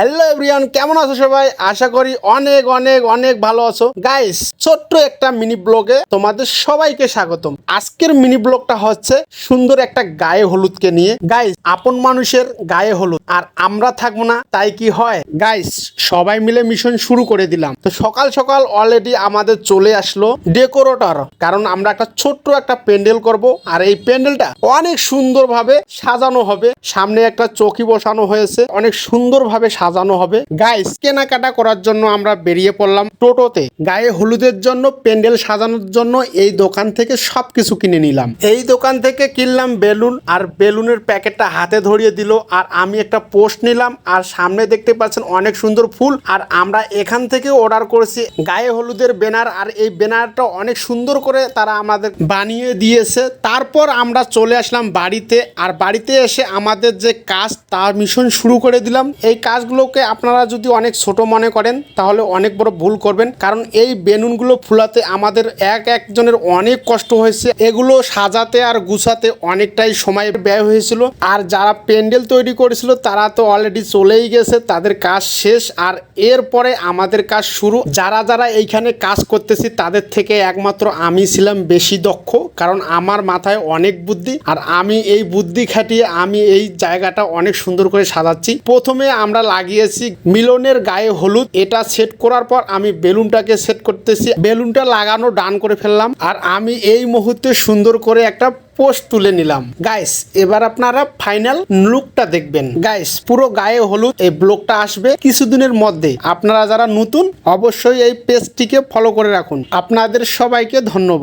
Hello everyone কেমন আছো সবাই? আশা করি অনেক অনেক অনেক ভালো আছো। গাইস ছোট্ট একটা মিনি ব্লগে তোমাদের সবাইকে স্বাগতম। আজকের মিনি ব্লগটা হচ্ছে সুন্দর একটা গায়ে হলুদকে নিয়ে। গাইস আপন মানুষের গায়ে হলুদ। আর আমরা থাকব না, তাই কি হয়? গাইস সবাই মিলে মিশন শুরু করে দিলাম। তো সকাল সকাল অলরেডি আমাদের চলে আসলো ডেকোরেটর কারণ আমরা একটা ছোট্ট একটা প্যান্ডেল করব। আর এই প্যান্ডেলটা অনেক সুন্দরভাবে সাজানো হবে। সামনে একটা চৌকি বসানো হয়েছে। অনেক সুন্দরভাবে সাজানো হবে। গাইস কেনাকাটা করার জন্য আমরা বেরিয়ে পড়লাম টোটোতে। গায়ে হলুদের জন্য, প্যান্ডেল সাজানোর জন্য এই দোকান থেকে সবকিছু কিনে নিলাম। এই দোকান থেকে কিনলাম বেলুন আর বেলুনের প্যাকেটটা হাতে ধরিয়ে দিল আর আমি একটা পোস্ট নিলাম আর সামনে দেখতে পাচ্ছেন অনেক সুন্দর ফুল আর আমরা এখান থেকে অর্ডার করেছি গায়ে হলুদের ব্যানার আর এই ব্যানারটা অনেক সুন্দর করে তারা আমাদের বানিয়ে দিয়েছে। তারপর আমরা চলে আসলাম বাড়িতে আর বাড়িতে এসে আমাদের যে কাজ তার মিশন শুরু করে দিলাম। এই কাজগুলোকে আপনারা যদি অনেক ছোট মনে করেন, তাহলে অনেক বড় ভুল করবেন। কারণ এই বেলুনগুলো ফুলাতে আমাদের এক একজনের অনেক কষ্ট হয়েছে। এগুলো সাজাতে আর গুছাতে অনেকটাই সময় ব্যয় হয়েছিল। আর যারা প্যান্ডেল তৈরি করেছিল, তারা তো অলরেডি চলেই গেছে। তাদের কাজ শেষ। আর এরপরে আমাদের কাজ শুরু। যারা যারা এইখানে কাজ করতেছি, তাদের থেকে একমাত্র আমি ছিলাম বেশি দক্ষ। কারণ আমার মাথায় অনেক বুদ্ধি। আর আমি এই বুদ্ধি খাটিয়ে আমি এই জায়গাটা অনেক সুন্দর করে সাজাচ্ছি। প্রথমে আমরা লাগিয়েছি। মিলনের গায়ে হলুদ, এটা সেট করার পর আমি বেলুনটাকে সেট করতেছি। বেলুনটা লাগানো ডান করে ফেললাম আর আমি এই মুহূর্তে সুন্দর করে একটা পোস্ট তুলে নিলাম। গাইস এবার আপনারা ফাইনাল লুকটা দেখবেন। গাইস পুরো গায়ে হলুদ, এই ব্লগটা আসবে কিছুদিনের মধ্যে। আপনারা যারা নতুন, অবশ্যই এই পেজটিকে ফলো করে রাখুন। আপনাদের সবাইকে ধন্যবাদ।